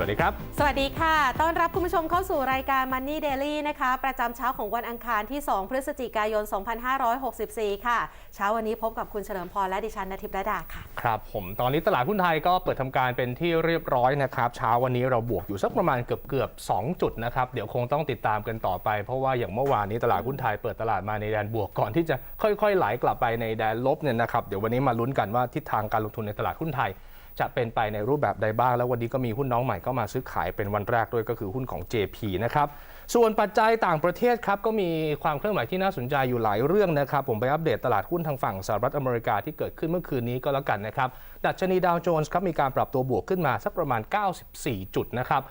วัสดีครับ สวัสดีค่ะ ต้อนรับคุณผู้ชมเข้าสู่รายการ Money Daily นะคะ ประจำเช้าของวันอังคารที่ 2 พฤศจิกายน 2564 ค่ะ เช้าวันนี้พบกับคุณเฉลิมพรและดิฉันนทิพย์ระดาค่ะ ครับ ผมตอนนี้ตลาดหุ้นไทยก็เปิดทำการเป็นที่เรียบร้อยนะครับ เช้าวันนี้เราบวกอยู่สักประมาณเกือบเกือบๆ2จุดนะครับ เดี๋ยวคงต้องติดตามกันต่อไป เพราะว่าอย่างเมื่อวานนี้ตลาดหุ้นไทยเปิดตลาดมาในแดนบวกก่อนที่จะค่อยๆไหลกลับไปในแดนลบเนี่ยนะครับ เดี๋ยววันนี้มาลุ้นกันว่าทิศทางการลงทุนในตลาดหุ้นไทย จะเป็นไปในรูปแบบใดบ้าง แล้ววันนี้ก็มีหุ้นน้องใหม่เข้ามาซื้อขายเป็นวันแรกด้วยก็คือหุ้นของ JP นะครับส่วนปัจจัยต่างประเทศครับก็มีความเคลื่อนไหวที่น่าสนใจอยู่หลายเรื่องนะครับ ผมไปอัปเดตตลาดหุ้นทางฝั่งสหรัฐอเมริกาที่เกิดขึ้นเมื่อคืนนี้ก็แล้วกันนะครับดัชนีดาวโจนส์ครับมีการปรับตัวบวกขึ้นมาสักประมาณ 94 จุดนะครับ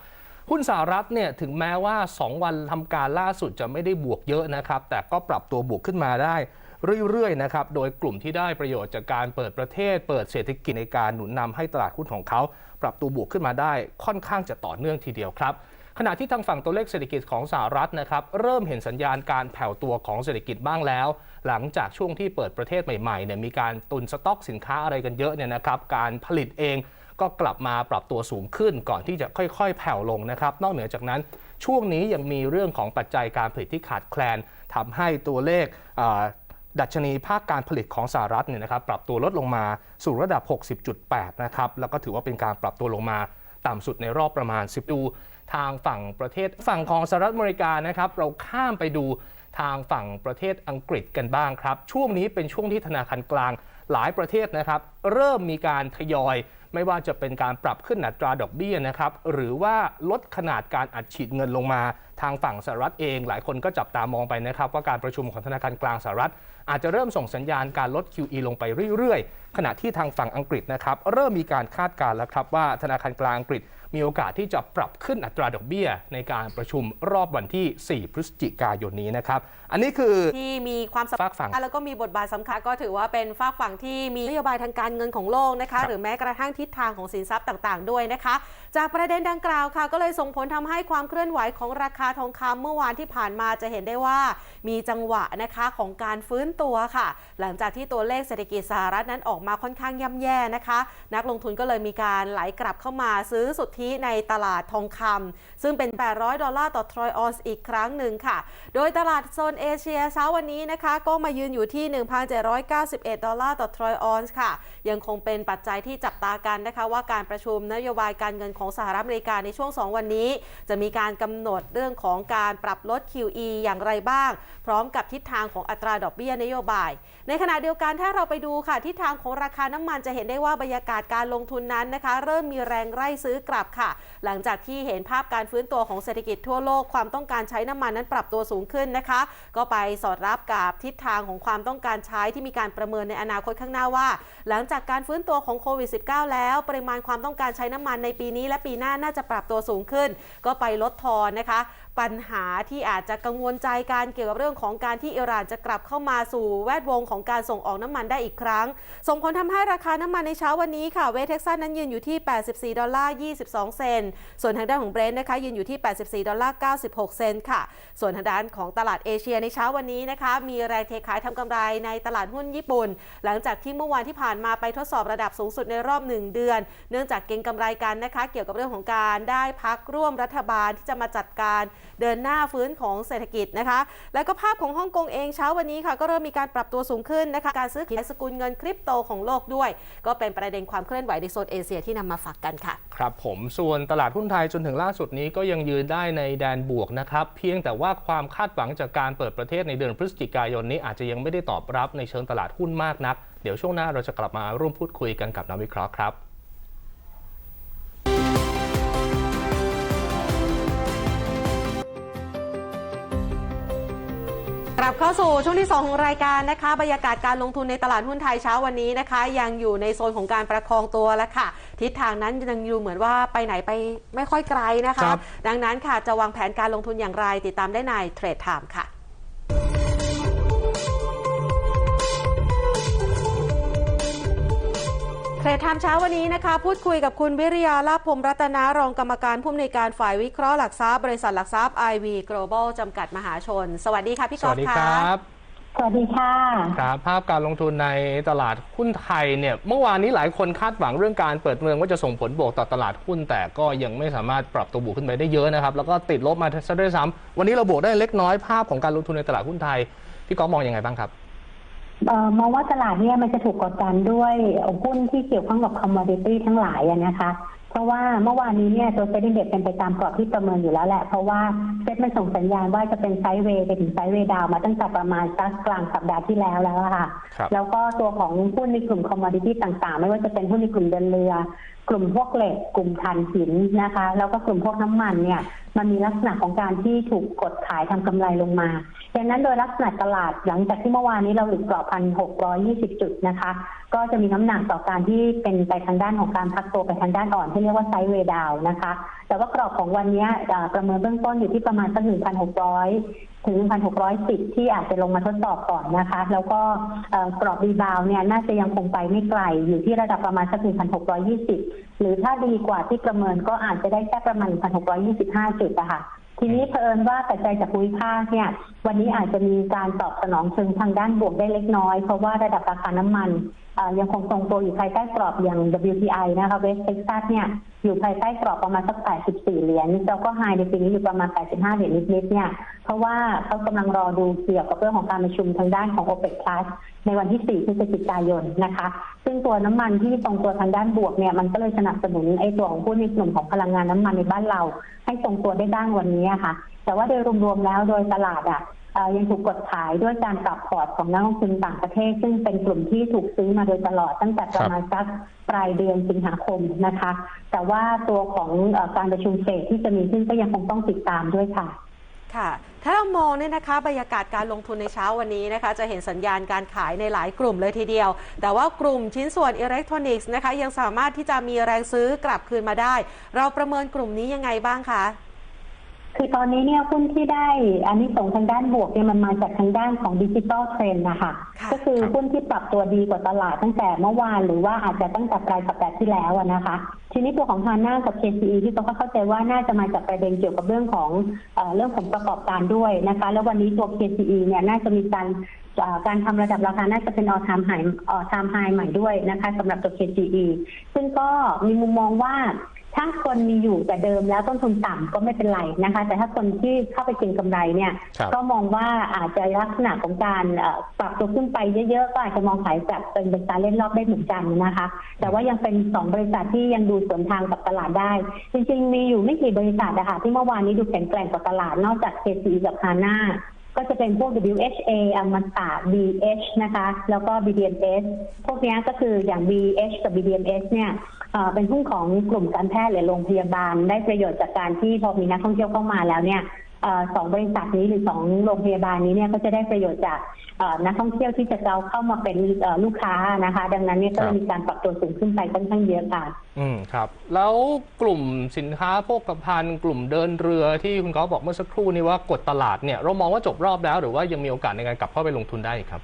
หุ้นสหรัฐเนี่ยถึงแม้ว่า 2 วันทำการล่าสุดจะไม่ได้บวกเยอะนะครับแต่ก็ปรับตัวบวกขึ้นมาได้ เรื่อยๆนะครับ โดยกลุ่มที่ได้ประโยชน์จากการเปิดประเทศ เปิดเศรษฐกิจในการหนุนนำให้ตลาดหุ้นของเขาปรับตัวบวกขึ้นมาได้ค่อนข้างจะต่อเนื่องทีเดียวครับขณะที่ทางฝั่งตัวเลขเศรษฐกิจของสหรัฐนะครับเริ่มเห็นสัญญาณการแผ่วตัวของเศรษฐกิจบ้างแล้ว หลังจากช่วงที่เปิดประเทศใหม่ๆเนี่ยมีการตุนสต็อกสินค้าอะไรกันเยอะเนี่ยนะครับ การผลิตเองก็กลับมาปรับตัวสูงขึ้นก่อนที่จะค่อยๆ แผ่วลงนะครับ นอกเหนือจากนั้นช่วงนี้ยังมีเรื่องของปัจจัยการผลิตที่ขาดแคลนทำให้ตัวเลข ดัชนีภาคการผลิตของสหรัฐเนี่ยนะครับปรับตัวลดลงมาสู่ระดับ 60.8 นะครับ แล้วก็ถือว่าเป็นการปรับตัวลงมาต่ำสุดในรอบประมาณ 10 ดูทางฝั่งประเทศฝั่งของสหรัฐอเมริกานะครับ เราข้ามไปดูทางฝั่งประเทศอังกฤษกันบ้างครับ ช่วงนี้เป็นช่วงที่ธนาคารกลางหลายประเทศนะครับ เริ่มมีการทยอย ไม่ว่าจะเป็นการปรับขึ้นอัตราดอกเบี้ยนะครับหรือว่าลดขนาดการอัดฉีดเงินลงมา ทางฝั่งสหรัฐเอง หลายคนก็จับตามองไปนะครับ ว่าการประชุมของธนาคารกลางสหรัฐ อาจจะเริ่มส่งสัญญาณการลด QE ลงไปเรื่อยๆ ขณะที่ทางฝั่งอังกฤษนะครับเริ่มมีการคาดการณ์แล้วครับว่าธนาคารกลางอังกฤษมีโอกาสที่จะปรับขึ้นอัตราดอกเบี้ย ในการประชุมรอบวันที่ 4 พฤศจิกายนนี้นะครับ อันนี้คือที่มีความสำฝากฝั่งคัญแล้วก็มีบทบาทสำคัญก็ถือว่าเป็นฝากฝั่งที่มีนโยบายทางการเงินของโลกนะคะครับหรือแม้กระทั่งทิศทางของสินทรัพย์ต่างๆ ด้วยนะคะ จากประเด็นดังกล่าวค่ะ ก็เลยส่งผลทำให้ความเคลื่อนไหวของราคาทองคำเมื่อวานที่ผ่านมาจะเห็นได้ว่า มีจังหวะนะคะของการฟื้นตัวค่ะ หลังจากที่ตัวเลขเศรษฐกิจสหรัฐนั้นออกมาค่อนข้างย่ำแย่นะคะ นักลงทุนก็เลยมีการไหลกลับเข้ามาซื้อสุทธิในตลาดทองคำซึ่งเป็น 800 ดอลลาร์ต่อทรอยออนซ์อีกครั้งหนึ่งค่ะ โดยตลาดโซนเอเชียเช้าวันนี้นะคะ ก็มายืนอยู่ที่ 1,791 ดอลลาร์ต่อทรอยออนซ์ค่ะ ยังคงเป็นปัจจัยที่จับตากันนะคะว่าการประชุมนโยบายการเงินของสหรัฐอเมริกาในช่วง 2 วันนี้ จะมีการกำหนดเรื่องของการปรับลด QE อย่างไรบ้าง พร้อมกับทิศทางของอัตราดอกเบี้ยนโยบาย ในขณะเดียวกันถ้าเราไปดูค่ะทิศทางของราคาน้ำมันจะเห็นได้ว่าบรรยากาศการลงทุนนั้นนะคะ เริ่มมีแรงไล่ซื้อกลับค่ะ หลังจากที่เห็นภาพการฟื้นตัวของเศรษฐกิจทั่วโลกความต้องการใช้น้ำมันนั้นปรับตัวสูงขึ้นนะคะ ก็ไปสอดรับกับทิศทางของความต้องการใช้ที่มีการประเมินในอนาคตข้างหน้าว่า หลังจากการฟื้นตัวของโควิด -19 แล้ว ปริมาณความต้องการใช้น้ำมันในปีนี้และปีหน้าน่าจะปรับตัวสูงขึ้น ก็ไปลดทอนนะคะปัญหาที่อาจจะกังวลใจการเกี่ยวกับเรื่องของการที่อิหร่านจะกลับเข้ามาสู่แวดวงของการส่งออกน้ำมันได้อีกครั้ง ส่งผลทำให้ราคาน้ำมันในเช้าวันนี้ค่ะเวสเท็กซัสนั้นยืนอยู่ที่ 84 ดอลลาร์ 22 เซน ส่วนทางด้านของเบรนท์นะคะยืนอยู่ที่ 84 ดอลลาร์ 96 เซนค่ะ ส่วนทางด้านของตลาดเอเชียในเช้าวันนี้นะคะมีแรงเทขายทำกำไรในตลาดหุ้นญี่ปุ่น หลังจากที่เมื่อวานที่ผ่านมาไปทดสอบระดับสูงสุดในรอบ 1 เดือน เนื่องจากเก็งกำไรกันนะคะ เกี่ยวกับเรื่องของการได้พักร่วมรัฐบาลที่จะมาจัดการเดินหน้าฟื้นของเศรษฐกิจนะคะ แล้วก็ภาพของฮ่องกงเองเช้าวันนี้ค่ะก็เริ่มมีการปรับตัวสูงขึ้นนะคะการซื้อขายสกุลเงินคริปโตของโลกด้วย ก็เป็นประเด็นความเคลื่อนไหวในโซนเอเชียที่นำมาฝากกันค่ะ ครับผมส่วนตลาดหุ้นไทยจนถึงล่าสุดนี้ก็ยังยืนได้ในแดนบวกนะครับเพียงแต่ว่าความคาดหวังจากการเปิดประเทศในเดือนพฤศจิกายนนี้อาจจะยังไม่ได้ตอบรับในเชิงตลาดหุ้นมากนัก เดี๋ยวช่วงหน้าเราจะกลับมาร่วมพูดคุยกันกับนักวิเคราะห์ครับ กลับเข้าสู่ช่วงที่ 2 ของรายการนะคะบรรยากาศการลงทุนในตลาดหุ้นไทยเช้าวันนี้นะคะ ยังอยู่ในโซนของการประคองตัวแล้วค่ะ ทิศทางนั้นยังอยู่เหมือนว่าไปไหนไปไม่ค่อยไกลนะคะครับดังนั้นค่ะจะวางแผนการลงทุนอย่างไรติดตามได้ในเทรดไทม์ค่ะ เทรดไทม์เช้าวันนี้นะคะ พูดคุยกับคุณวิริยาลาภพรหมรัตนารองกรรมการผู้อำนวยการฝ่ายวิเคราะห์หลักทรัพย์บริษัทหลักทรัพย์ IV Global จำกัดมหาชน สวัสดีค่ะพี่สกอวัล์สฟดีค่ะครับวัสดีค่ะ ครับภาพการลงทุนในตลาดหุ้นไทยเนี่ยเมื่อวานนี้หลายคนคาดหวังเรื่องการเปิดเมืองว่าจะส่งผลบวกต่อตลาดหุ้น แต่ก็ยังไม่สามารถปรับตัวบวกขึ้นไปได้เยอะนะครับ แล้วก็ติดลบมาซะด้วยซ้ำวันนี้เราบวกได้เล็กน้อยภาพของการลงทุนในตลาดหุ้นไทยพี่ก๊อฟมองยังไงบ้างครับเอ่อ มองว่าตลาดเนี่ยมันจะถูกกดดันด้วยหุ้นที่เกี่ยวข้องกับคอมม o ดิตี้ทั้งหลายอะนะคะ เพราะว่าเมื่อวานนี้เนี่ยตัวเซ็นดิ้งเด็เป็นไปตามกรอบที่ประเมินอยู่แล้วแหละ เพราะว่าเซ็ตมันส่งสัญญาณว่าจะเป็นไซด์เวย์ไปถึงไซด์เวย์ดาวมาตั้งแต่ประมาณสักกลางสัปดาห์ที่แล้วแล้วอะค่ะครับแล้วก็ตัวของหุ้นในกลุ่มคอมม o ดิตี้ต่างๆ ไม่ว่าจะเป็นหุ้นในกลุ่มเดินเรือ กลุ่มพวกเหล็ก กลุ่มถ่านหินนะคะ แล้วก็กลุ่มพวกน้ำมันเนี่ยมันมีลักษณะของการที่ถูกกดขายทำกำไรลงมาดังนั้นโดยลักษณะตลาดหลังจากที่เมื่อวานนี้เราหลุดกรอบพันหกร้อยี่สิบจุดนะคะ ก็จะมีน้ำหนักต่อการที่เป็นไปทางด้านของการพักตัวไปทางด้านอ่อนที่เรียกว่าไซด์เวดาวนะคะ แต่ว่ากรอบของวันนี้ประเมินเบื้องต้นอยู่ที่ประมาณสักหนึ่งพันหกร้อย ถึง 1,610 ที่อาจจะลงมาทดสอบก่อนนะคะ แล้วก็กรอบรีบาว์เนี่ยน่าจะยังคงไปไม่ไกล อยู่ที่ระดับประมาณสัก 1,620 หรือถ้าดีกว่าที่ประเมินก็อาจจะได้แค่ประมาณ 1,625 จุดอะค่ะ ทีนี้เผอิญว่าปัจจัยจากภูมิภาคเนี่ย วันนี้อาจจะมีการตอบสนองเชิงทางด้านบวกได้เล็กน้อย เพราะว่าระดับราคาน้ำมันยังคงทรงตัวอยู่ภายใต้กรอบอย่าง WTI นะคะเวสเท็กซัสเนี่ยอยู่ภายใต้กรอบประมาณสัก 84 เหรียญแล้วก็ไฮในปีนี้อยู่ประมาณ 85 เหรียญนิดๆเนี่ยเพราะว่าเขากำลังรอดูเกี่ยวกับเรื่องของการประชุมทางด้านของ OPEC Plus ในวันที่ 4 พฤศจิกายนนะคะ ซึ่งตัวน้ำมันที่ทรงตัวทางด้านบวกเนี่ยมันก็เลยสนับสนุนไอ้ตัวของหุ้นในกลุ่มของพลังงานน้ำมันในบ้านเรา ให้ทรงตัวได้บ้างวันนี้ค่ะ แต่ว่าโดยรวมๆแล้วโดยตลาดอะ ยังถูกกดขายด้วยการปรับพอร์ตของนักลงทุนต่างประเทศ ซึ่งเป็นกลุ่มที่ถูกซื้อมาโดยตลอดตั้งแต่ประมาณสักปลายเดือนสิงหาคมนะคะ แต่ว่าตัวของอการประชุมเฟดที่จะมีขึ้นก็ยังคงต้องติดตามด้วยค่ะค่ะ ถ้าเรามองเนี่ยนะคะบรรยากาศการลงทุนในเช้าวันนี้นะคะ จะเห็นสัญญาณการขายในหลายกลุ่มเลยทีเดียว แต่ว่ากลุ่มชิ้นส่วนอิเล็กทรอนิกส์นะคะ ยังสามารถที่จะมีแรงซื้อกลับคืนมาได้ เราประเมินกลุ่มนี้ยังไงบ้างคะ คือตอนนี้เนี่ยหุ้นที่ได้อันนี้ส่งส์ทางด้านบวกเนี่ยมันมาจากทางด้านของดิจิ t a ลเทรนด์นะคะค่ะก็คือหุ้นที่ปรับตัวดีกว่าตลาดตั้งแต่เมื่อวานหรือว่าอาจจะตั้งแต่ปลายสัปดาห์ที่แล้วอะนะคะ ทีนี้ตัวของฮาน่ากับ KCE ที่เขาก็เข้าใจว่าน่าจะมาจากประเด็นเกี่ยวกับเรื่องของเอ่อเรื่องของประกอบการด้วยนะคะ แล้ววันนี้ตัว KCE เนี่ยน่าจะมีการเอ่อการทำระดับราคาน่าจะเป็นออทามไฮออทามไฮใหม่ด้วยนะคะสำหรับตัว KCE ซึ่งก็มีมุมมองว่า ถ้าคนมีอยู่แต่เดิมแล้วต้นทุนต่ำก็ไม่เป็นไรนะคะ แต่ถ้าคนที่เข้าไปเก็งกำไรเนี่ยครับก็มองว่าอาจจะลักษณะของการเอ่อปรับตัวขึ้นไปเยอะๆก็อาจจะมองขายแบบเป็นเป็นการเล่นรอบได้เหมือนกันนะคะ แต่ว่ายังเป็นสองบริษัทที่ยังดูสวนทางกับตลาดได้ จริงๆ มีอยู่ไม่กี่บริษัทนะคะที่เมื่อวานนี้ดูแข็งแกร่งกว่าตลาดนอกจาก KCE กับ HANA ก็จะเป็นพวก WHA อมตะ BH นะคะ แล้วก็ BDMs พวกนี้ก็คืออย่าง BH กับ BDMs เนี่ยเอ่อเป็นหุ้นของกลุ่มการแพทย์หรือโรงพยาบาล ได้ประโยชน์จากการที่พอมีนักท่องเที่ยวเข้ามาแล้วเนี่ย สองบริษัทนี้หรือสองโรงพยาบาลนี้เนี่ยก็จะได้ประโยชน์จากเอ่อนักท่องเที่ยวที่จะเราเข้ามาเป็นเอ่อลูกค้านะคะ ดังนั้นเนี่ยก็ครับมีการปรับตัวสูงขึ้นไปค่อนข้างเยอะค่ะอืมครับ แล้วกลุ่มสินค้าโภคภัณฑ์กลุ่มเดินเรือที่คุณก๊อฟบอกเมื่อสักครู่นี้ว่ากดตลาดเนี่ยเรามองว่าจบรอบแล้ว หรือว่ายังมีโอกาสในการกลับเข้าไปลงทุนได้อีกครับ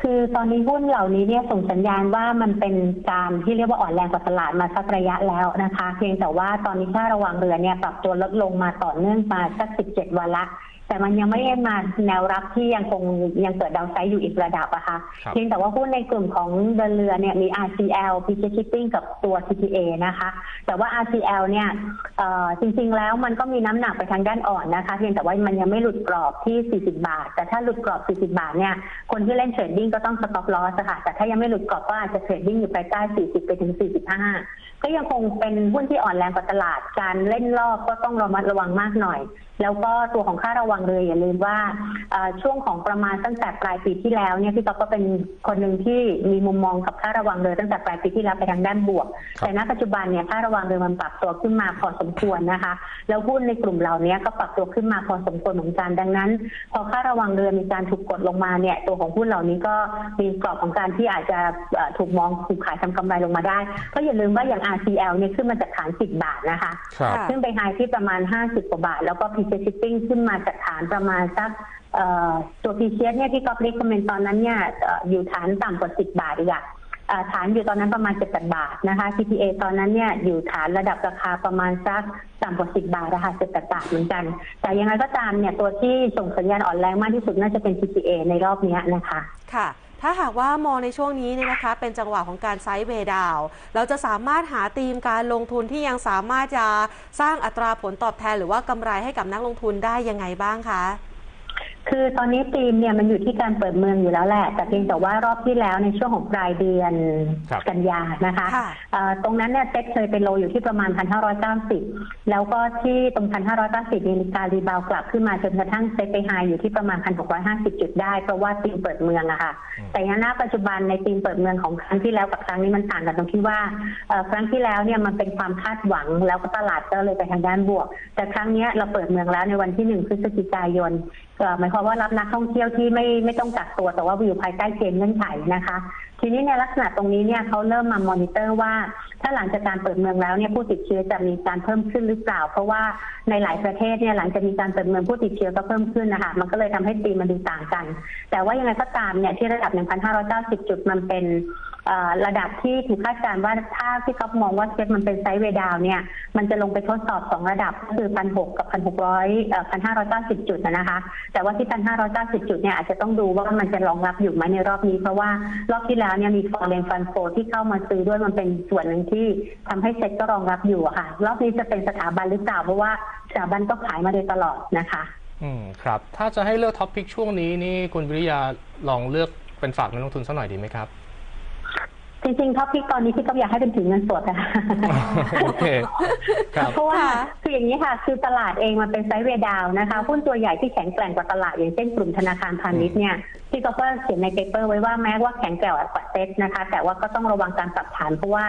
คือตอนนี้หุ้นเหล่านี้เนี่ยส่งสัญญาณว่ามันเป็นการที่เรียกว่าอ่อนแรงกว่าตลาดมาสักระยะแล้วนะคะ เพียงแต่ว่าตอนนี้ค่าระวังเรือเนี่ยปรับตัวลดลงมาต่อเนื่องมาสัก 17 วันละ แต่มันยังไม่ได้มาแนวรับที่ยังคงยังเกิดดาวไซด์อยู่อีกระดับอะคะครับเพียงแต่ว่าหุ้นในกลุ่มของเดินเรือเนี่ยมี RCL p g Shipping กับตัว TTA นะคะ แต่ว่า RCL เนี่ยเอ่อจริงๆแล้วมันก็มีน้ำหนักไปทางด้านอ่อนนะคะ เพียงแต่ว่ามันยังไม่หลุดกรอบที่ 40 บาท แต่ถ้าหลุดกรอบ 40 บาทเนี่ยคนที่เล่นเทรดดิ้งก็ต้องสต็อปลอสค่ะแต่ถ้ายังไม่หลุดกรอบก็อาจจะเทรดดิ้งอยู่ภายใต้40 ไปถึง 45 ก็ยังคงเป็นหุ้นที่อ่อนแรงกว่าตลาดการเล่นรอบก็ต้องระมัดระวังมากหน่อย แล้วก็ตัวของค่าระวังเรืออย่าลืมว่าเอ่อช่วงของประมาณตั้งแต่ปลายปีที่แล้วเนี่ยพี่ต๊อกก็เป็นคนหนึ่งที่มีมุมมองกับค่าระวังเรือตั้งแต่ปลายปีที่แล้วไปทางด้านบวกครับแต่ณปัจจุบันเนี่ยค่าระวังเรือมันปรับตัวขึ้นมาพอสมควรนะคะ แล้วหุ้นในกลุ่มเหล่านี้ก็ปรับตัวขึ้นมาพอสมควรเหมือนกันดังนั้น พอค่าระวังเรือมีการถูกกดลงมาเนี่ยตัวของหุ้นเหล่านี้ก็มีกรอบของการที่อาจจะเอ่อถูกมองถูกขายทำกำไรลงมาได้เพราะอย่าลืมว่าอย่าง RCL เนี่ยขึ้นมาจากฐาน10บาทนะคะครับค่ะซึ่งไปไฮที่ประมาณ50กว่าบาทแล้วก็ p ีเ Shipping ขึ้นมาจากฐานประมาณสักตัว p ีเชียสเนี่ยที่ก๊อฟเรีคอมเมนต์ตอนนั้นเนี่ยอยู่ฐานต่ำกว่า 10 บาทอีกอะฐานอยู่ตอนนั้นประมาณ7บาทนะคะ CPA ตอนนั้นเนี่ยอยู่ฐานระดับราคาประมาณสักต่ำกว่า 10 บาทนะคะ7บาทเหมือนกัน แต่ยังไงก็ตามเนี่ยตัวที่ส่งสัญญาณอ่อนแรงมากที่สุดน่าจะเป็น CPA ในรอบนี้นะคะ ค่ะ ถ้าหากว่ามองในช่วงนี้เนี่ยนะคะ เป็นจังหวะของการไซด์เวดาว เราจะสามารถหาธีมการลงทุนที่ยังสามารถจะสร้างอัตราผลตอบแทน หรือว่ากำไรให้กับนักลงทุนได้ยังไงบ้างคะ คือตอนนี้ธีมเนี่ยมันอยู่ที่การเปิดเมืองอยู่แล้วแหละ แต่เพียงแต่ว่ารอบที่แล้วในช่วงของปลายเดือนครับกันยานะคะค่ะ เอ่อตรงนั้นเนี่ยเซ็ตเคยเป็นโลอยู่ที่ประมาณ 1,590 แล้วก็ที่ตรง 1,590มีการรีบาวด์กลับขึ้นมาจนกระทั่งเซ็ตไปไฮอยู่ที่ประมาณ 1,650 จุดได้ เพราะว่าธีมเปิดเมืองอะค่ะแต่ณปัจจุบันในธีมเปิดเมืองของครั้งที่แล้วกับครั้งนี้มันต่างกันตรงที่ว่าเอ่อครั้งที่แล้วเนี่ยมันเป็นความคาดหวังแล้วก็ตลาดก็เลยไปทางด้านบวก แต่ครั้งเนี้ยเราเปิดเมืองแล้วในวันที่หนึ่งพฤศจิกายนเอ่อ หมายความว่ารับนักท่องเที่ยวที่ไม่ไม่ต้องกักตัวแต่ว่าอยู่ภายใต้เกณฑ์เงื่อนไขนะคะ ทีนี้ในลักษณะตรงนี้เนี่ยเขาเริ่มมามอนิเตอร์ว่า ถ้าหลังจากการเปิดเมืองแล้วเนี่ยผู้ติดเชื้อจะมีการเพิ่มขึ้นหรือเปล่า เพราะว่าในหลายประเทศเนี่ยหลังจากมีการเปิดเมืองผู้ติดเชื้อก็เพิ่มขึ้นนะคะมันก็เลยทำให้ตีมันดูต่างกัน แต่ว่ายังไงก็ตามเนี่ยที่ระดับ 1,590 จุดมันเป็นระดับที่ถูกคาดการณ์ว่าถ้าที่เขามองว่าเซตมันเป็นไซด์เวดาวเนี่ยมันจะลงไปทดสอบสองระดับก็คือ 1,600 กับ 1,600เอ่อ1,590 จุดนะคะ แต่ว่าที่ 1,590 จุดเนี่ยอาจจะต้องดูว่ามันจะรองรับอยู่ไหมในรอบนี้ เพราะว่ารอบที่แล้วเนี่ยมีฟอร์เรนฟันโฟที่เข้ามาซื้อด้วยมันเป็นส่วนหนึ่งที่ทำให้เซ็ตก็รองรับอยู่อะค่ะรอบนี้จะเป็นสถาบันหรือเปล่าเพราะว่าสถาบันก็ขายมาโดยตลอดนะคะ อืมครับ ถ้าจะให้เลือกท็อปพิกช่วงนี้นี่คุณวิริยาลองเลือกเป็นฝากนักลงทุนสักหน่อยดีไหมครับจริงๆท็อปพิกตอนนี้ที่ก็อยากให้เป็นถึงเงินสดนะคะโอเคครับเพราะว่าค่ะคืออย่างนี้ค่ะ คือตลาดเองมันเป็นไซด์เวย์ดาวน์นะคะหุ้นตัวใหญ่ที่แข็งแกร่งกว่าตลาดอย่างเช่นกลุ่มธนาคารพาณิชย์เนี่ยที่ก็เขียนในเปเปอร์ไว้ว่าแม้ว่าแข็งแกร่งกว่าเซ็ตนะคะ แต่ว่าก็ต้องระวังการปรับฐานเพราะว่า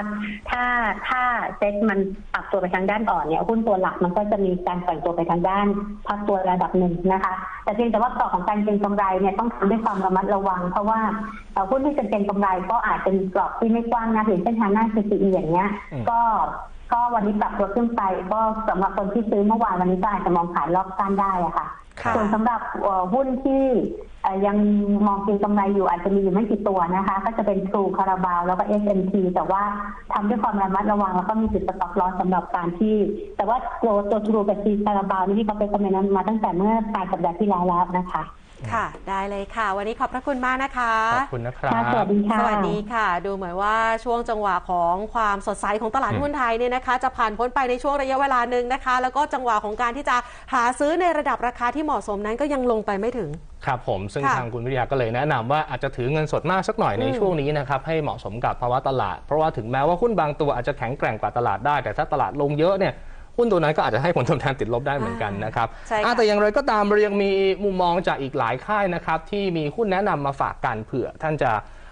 ถ้าถ้าเซ็ตมันปรับตัวไปทางด้านอ่อนเนี่ยหุ้นตัวหลักมันก็จะมีการปล่อยตัวไปทางด้านพักตัวระดับหนึ่งนะคะ แต่เพียงแต่ว่ากรอบของการเก็งกำไรเนี่ยต้องทำด้วยความระมัดระวัง เพราะว่าเอ่อหุ้นที่จะเก็งกำไรก็อาจจะมีกรอบที่ไม่กว้างนะอย่างเช่นทางหน้า CCE อย่างเงี้ยอืมก็ก็วันนี้ปรับตัวขึ้นไป ก็สำหรับคนที่ซื้อเมื่อวานวันนี้ก็อาจจะมองขายรอบสั้นได้อะค่ะค่ะ ส่วนสำหรับหุ้นที่ยังมองเป็นกำไรอยู่อาจจะมีอยู่ไม่กี่ตัวนะคะ ก็จะเป็นทรูคาราบาวแล้วก็ SMT แต่ว่าทำด้วยความระมัดระวังแล้วก็มีจุดสต็อกลอสสำหรับการที่ แต่ว่าตัวตัวทรูกับซีคาราบาวนี่ที่เขาไปคอมเมนต์นั้นมาตั้งแต่เมื่อปลายสัปดาห์ที่แล้วแล้วนะคะ ค่ะ ได้เลยค่ะ วันนี้ขอบพระคุณมากนะคะ ขอบคุณนะครับค่ะสวัสดีค่ะ สวัสดีค่ะ ดูเหมือนว่าช่วงจังหวะของความสดใสของตลาดอืมหุ้นไทยเนี่ยนะคะ จะผ่านพ้นไปในช่วงระยะเวลาหนึ่งนะคะ แล้วก็จังหวะของการที่จะหาซื้อในระดับราคาที่เหมาะสมนั้นก็ยังลงไปไม่ถึง ครับผมซึ่งค่ะทางคุณวิทยาก็เลยแนะนำว่าอาจจะถือเงินสดมากสักหน่อยในอืมช่วงนี้นะครับให้เหมาะสมกับภาวะตลาด เพราะว่าถึงแม้ว่าหุ้นบางตัวอาจจะแข็งแกร่งกว่าตลาดได้ แต่ถ้าตลาดลงเยอะเนี่ย หุ้นตัวนั้นก็อาจจะให้ผลตอบแทนติดลบได้เหมือนกันนะครับใช่ค่ะ อะแต่อย่างไรก็ตามเรายังมีมุมมองจากอีกหลายค่ายนะครับที่มีหุ้นแนะนำมาฝากกันเผื่อท่านจะ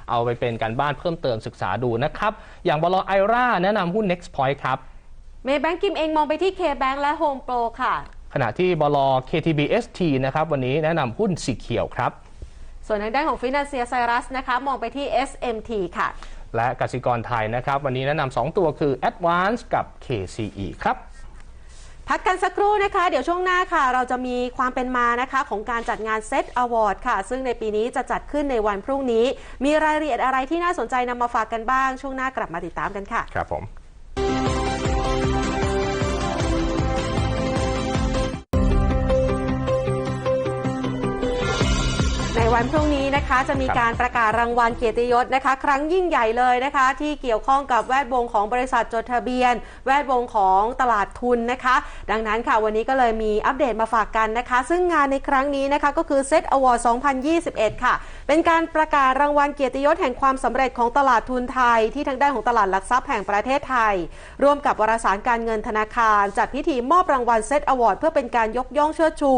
เอาไปเป็นการบ้านเพิ่มเติมศึกษาดูนะครับอย่างบลไอราแนะนำหุ้น Next Point ครับ เมย์แบงก์กิมเองมองไปที่ K-Bank และ Home Pro ค่ะ ขณะที่บล KTBST นะครับวันนี้แนะนำหุ้นสีเขียวครับ ส่วนทางด้านของฟิน a เซียไซรัสนะคะ มองไปที่ SMT ค่ะ และกสิกรไทยนะครับ วันนี้แนะนำสองตัวคือ Advance กับ KCE ครับ พักกันสักครู่นะคะ เดี๋ยวช่วงหน้าค่ะ เราจะมีความเป็นมานะคะของการจัดงานเซตอวอร์ดค่ะ ซึ่งในปีนี้จะจัดขึ้นในวันพรุ่งนี้ มีรายละเอียดอะไรที่น่าสนใจนำมาฝากกันบ้าง ช่วงหน้ากลับมาติดตามกันค่ะ ครับผม วันพรุ่งนี้นะคะ จะมีการประกาศรางวัลเกียรติยศนะคะ ครั้งยิ่งใหญ่เลยนะคะ ที่เกี่ยวข้องกับแวดวงของบริษัทจดทะเบียน แวดวงของตลาดทุนนะคะ ดังนั้นค่ะวันนี้ก็เลยมีอัปเดตมาฝากกันนะคะ ซึ่งงานในครั้งนี้นะคะก็คือ Set Award 2021 ค่ะ เป็นการประกาศรางวัลเกียรติยศแห่งความสำเร็จของตลาดทุนไทย ที่ทางด้านของตลาดหลักทรัพย์แห่งประเทศไทย ร่วมกับวารสารการเงินธนาคาร จัดพิธีมอบรางวัล Set Award เพื่อเป็นการยกย่องเชิดชู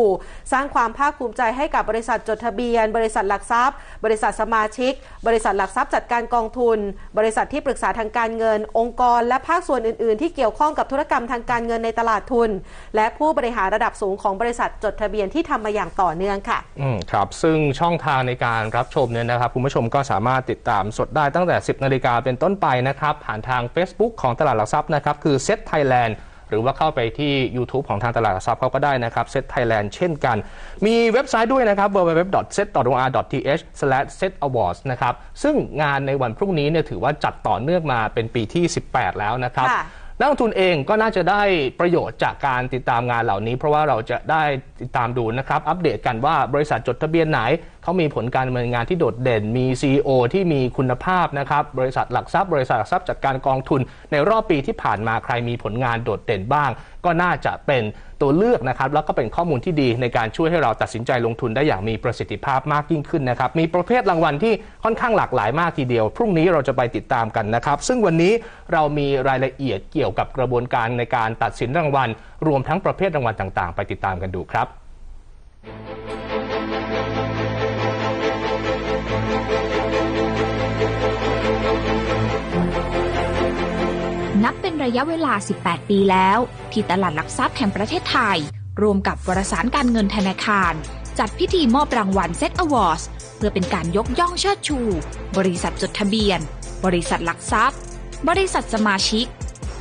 สร้างความภาคภูมิใจให้กับบริษัทจดทะเบียนบริษัทหลักทรัพย์ บริษัทสมาชิก บริษัทหลักทรัพย์จัดการกองทุน บริษัทที่ปรึกษาทางการเงิน องค์กร และภาคส่วนอื่น ๆ ที่เกี่ยวข้องกับธุรกรรมทางการเงินในตลาดทุน และผู้บริหารระดับสูงของบริษัทจดทะเบียนที่ทำมาอย่างต่อเนื่องค่ะอืมครับซึ่งช่องทางในการรับชมเนี่ยนะครับคุณผู้ชมก็สามารถติดตามสดได้ตั้งแต่ 10นาฬิกาเป็นต้นไปนะครับผ่านทาง Facebook ของตลาดหลักทรัพย์นะครับคือ Set Thailand หรือว่าเข้าไปที่ YouTube ของทางตลาดหลักทรัพย์เขาก็ได้นะครับเซ็ตไทยแลนด์เช่นกัน มีเว็บไซต์ด้วยนะครับ www.set.or.th/setawards นะครับซึ่งงานในวันพรุ่งนี้เนี่ยถือว่าจัดต่อเนื่องมาเป็นปีที่ 18 แล้วนะครับ นักลงทุนเองก็น่าจะได้ประโยชน์จากการติดตามงานเหล่านี้ เพราะว่าเราจะได้ติดตามดูนะครับ อัปเดตกันว่าบริษัทจดทะเบียนไหนเขามีผลการดำเนินงานที่โดดเด่น มี CEO ที่มีคุณภาพนะครับ บริษัทหลักทรัพย์ บริษัทหลักทรัพย์จัดการกองทุน ในรอบปีที่ผ่านมาใครมีผลงานโดดเด่นบ้าง ก็น่าจะเป็น ตัวเลือกนะครับแล้วก็เป็นข้อมูลที่ดีในการช่วยให้เราตัดสินใจลงทุนได้อย่างมีประสิทธิภาพมากยิ่งขึ้นนะครับมีประเภทรางวัลที่ค่อนข้างหลากหลายมากทีเดียว พรุ่งนี้เราจะไปติดตามกันนะครับซึ่งวันนี้เรามีรายละเอียดเกี่ยวกับกระบวนการในการตัดสินรางวัล รวมทั้งประเภทรางวัลต่างๆ ไปติดตามกันดูครับ ระยะเวลา 18 ปีแล้ว ที่ตลาดหลักทรัพย์แห่งประเทศไทย รวมกับวารสารการเงินธนาคาร จัดพิธีมอบรางวัล Set Awards เพื่อเป็นการยกย่องเชิดชู บริษัทจดทะเบียน บริษัทหลักทรัพย์ บริษัทสมาชิก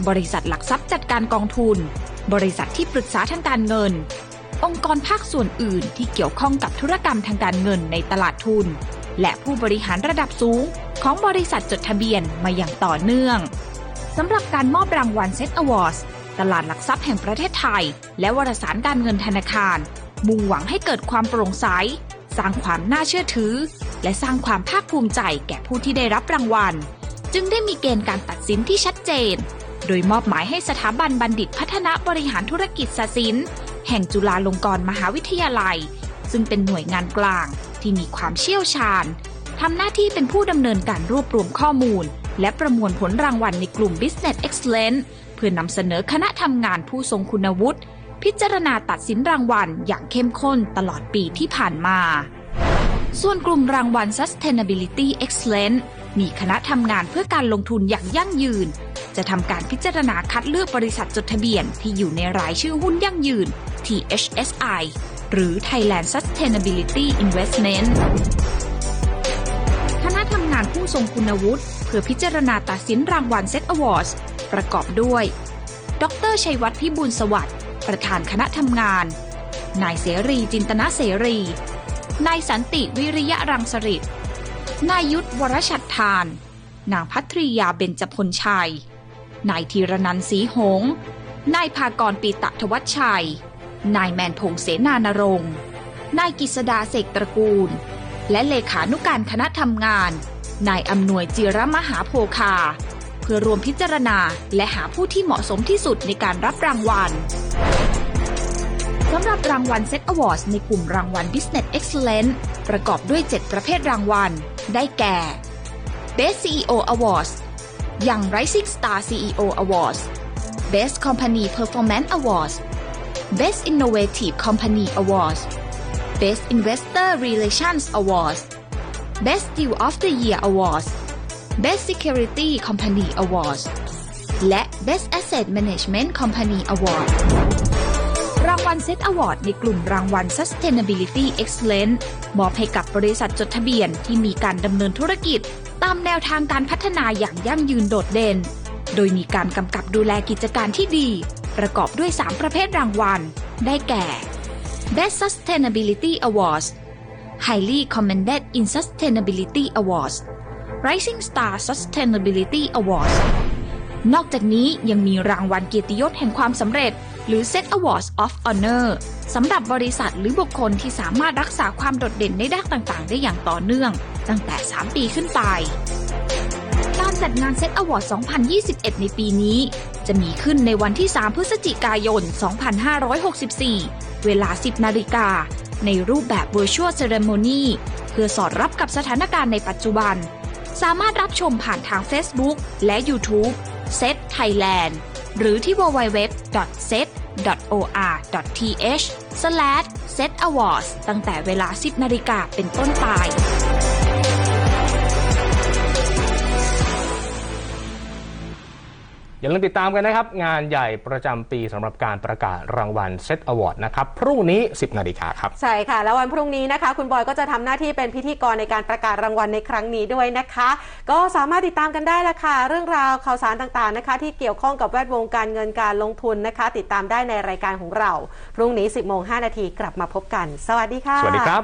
บริษัทหลักทรัพย์จัดการกองทุน บริษัทที่ปรึกษาทางการเงิน องค์กรภาคส่วนอื่นที่เกี่ยวข้องกับธุรกรรมทางการเงินในตลาดทุน และผู้บริหารระดับสูงของบริษัทจดทะเบียนมาอย่างต่อเนื่อง สำหรับการมอบรางวัล Set Awards ตลาดหลักทรัพย์แห่งประเทศไทย และวารสารการเงินธนาคาร มุ่งหวังให้เกิดความโปร่งใส สร้างความน่าเชื่อถือ และสร้างความภาคภูมิใจแก่ผู้ที่ได้รับรางวัล จึงได้มีเกณฑ์การตัดสินที่ชัดเจน โดยมอบหมายให้สถาบันบัณฑิตพัฒนาบริหารธุรกิจศศิลป์แห่งจุฬาลงกรณ์มหาวิทยาลัย ซึ่งเป็นหน่วยงานกลางที่มีความเชี่ยวชาญทำหน้าที่เป็นผู้ดำเนินการรวบรวมข้อมูล และประมวลผลรางวัลในกลุ่ม Business Excellence เพื่อนำเสนอคณะทำงานผู้ทรงคุณวุฒิ พิจารณาตัดสินรางวัลอย่างเข้มข้นตลอดปีที่ผ่านมา ส่วนกลุ่มรางวัล Sustainability Excellence มีคณะทำงานเพื่อการลงทุนอย่างยั่งยืน จะทำการพิจารณาคัดเลือกบริษัทจดทะเบียนที่อยู่ในรายชื่อหุ้นยั่งยืน THSI หรือ Thailand Sustainability Investment คณะทำงานผู้ทรงคุณวุฒิ เพื่อพิจารณาตัดสินรางวัล Set Awards ประกอบด้วย ดรชัยวัฒน์พิบูลสวัสดิ์ ประธานคณะทำงาน นายเสรีจินตนาเสรี นายสันติวิริยะรังสฤษดิ์นายยุทธวรชัดทาน นางพัทริยาเบญจพลชัย นายธีรนันท์ศรีหง นายภากรปีตะทวัชชัย นายแมนพงษ์เสนานรงค์นายกิษดาเสกตระกูล และเลขานุการคณะทำงาน นายอำนวยจิรมหาโพคา เพื่อรวมพิจารณาและหาผู้ที่เหมาะสมที่สุดในการรับรางวัลสำหรับรางวัล Set Awards ในกลุ่มรางวัล Business Excellence ประกอบด้วย 7 ประเภทรางวัล ได้แก่ Best CEO Awards Young Rising Star CEO Awards Best Company Performance Awards Best Innovative Company Awards Best Investor Relations Awards Best Deal of the Year Awards Best Security Company Awards และ Best Asset Management Company Award รางวัลเซตอวอร์ดในกลุ่มรางวัล Sustainability Excellence มอบให้กับบริษัทจดทะเบียนที่มีการดำเนินธุรกิจ ตามแนวทางการพัฒนาอย่างยั่งยืนโดดเด่น โดยมีการกำกับดูแลกิจการที่ดี ประกอบด้วย 3 ประเภทรางวัล ได้แก่ Best Sustainability Awards Highly Commended in Sustainability Awards Rising Star Sustainability Awards นอกจากนี้ยังมีรางวัลเกียรติยศแห่งความสำเร็จ หรือ Set Awards of Honor สำหรับบริษัทหรือบุคคลที่สามารถรักษาความโดดเด่นในด้านต่างๆ ได้อย่างต่อเนื่อง ตั้งแต่ 3 ปีขึ้นไป การจัดงาน Set Award 2021 ในปีนี้ จะมีขึ้นในวันที่ 3 พฤศจิกายน 2564 เวลา 10 นาฬิกา ในรูปแบบ Virtual Ceremony เพื่อสอดรับกับสถานการณ์ในปัจจุบัน สามารถรับชมผ่านทาง Facebook และ YouTube Set Thailand หรือที่ www.set.or.th/setawards ตั้งแต่เวลา 10นาฬิกาเป็นต้นไป อย่าลืมติดตามกันนะครับ งานใหญ่ประจำปีสำหรับการประกาศรางวัลเซตอวอร์ดนะครับ พรุ่งนี้ 10 นาฬิกาครับ ใช่ค่ะ แล้ววันพรุ่งนี้นะคะ คุณบอยก็จะทำหน้าที่เป็นพิธีกรในการประกาศรางวัลในครั้งนี้ด้วยนะคะ ก็สามารถติดตามกันได้ละค่ะ เรื่องราวข่าวสารต่างๆนะคะ ที่เกี่ยวข้องกับแวดวงการเงินการลงทุนนะคะ ติดตามได้ในรายการของเรา พรุ่งนี้ 10โมง5นาทีกลับมาพบกัน สวัสดีค่ะ สวัสดีครับ